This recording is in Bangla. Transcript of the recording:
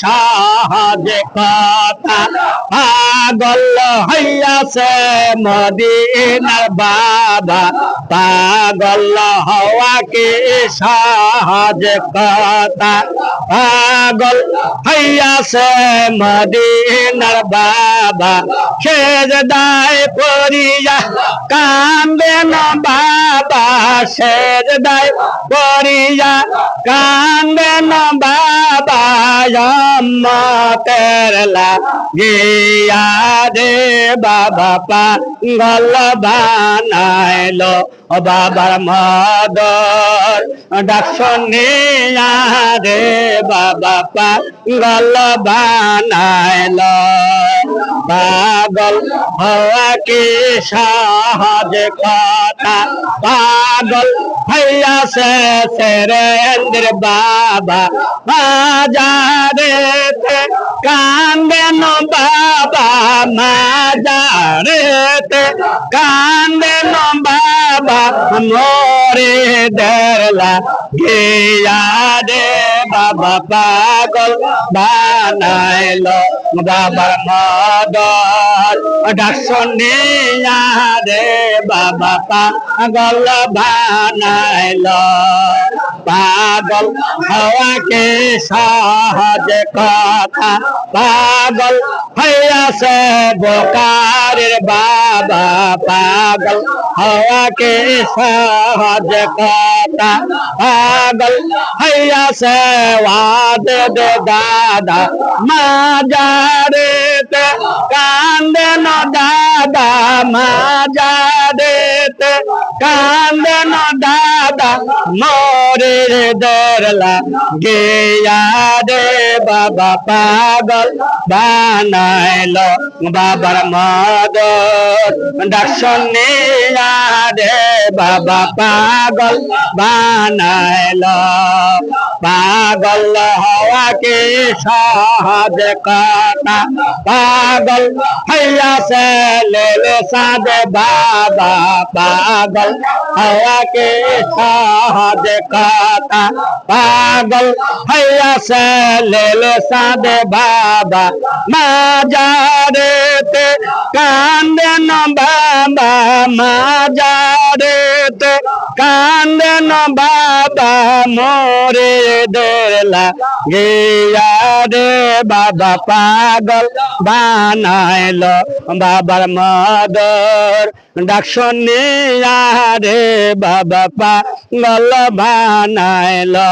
সাহায্য কথা পাগল হইয়াছে মদিনার বাবা পাগল হওয়াকে সাহায্য কথা পাগল হইয়াছে মদিনার বাবা সেজ দায় পরিয়া কান্দেন বাবা। সেজ দায় পরিয়া কান্দেন বাবা। মতের গিয়া দে বাবা পা গল বানাইল। বাবার মদর ডাকশনিয়া রে বাবা পাগল বানাইলো। পাগল হওয়া কি সাহায্য কথা? পাগল হইয়া সে সেরেন্দ্র বাবা মাজারে কান্দেন বাবা মাজারে কান্দেন বাবা মোরে দেরলা গিয়া রে পাগল বানাইলো বাবার মদর ডাকশনিয়া রে বাবা পাগল বানাইলো। পাগল হওয়াকে সাহায্য কথা। পাগল হইয়াছে বোকারের বাবা পাগল হওয়াকে সাহায্য কথা পাগল হইয়াছে ওয়াদ দে দাদা মাজারে কান্দেন দাদা মাজারে কান্দেন দাদা মোরে দরলা, গেয়া রে বাবা পাগল, বানাইল বাবার মদ দর্শনে রে বাবা পাগল, বানাইলো পাগল হওয়াকে সাহায্য কথা পাগল হইয়া সে লেলে সাদে বাবা পাগল হওয়াকে সাহায্য কথা পাগল হইয়া সে লেলে সাদে বাবা মাজারে তে কান্দেন বাবা মাজারে তে কান্দেন বাবা, মোরে দেলা গিয়া রে বাবা, পাগল বানাইল বাবার মদর। ডাকশনিয়া রে বাবা, পাগল বানাইলো।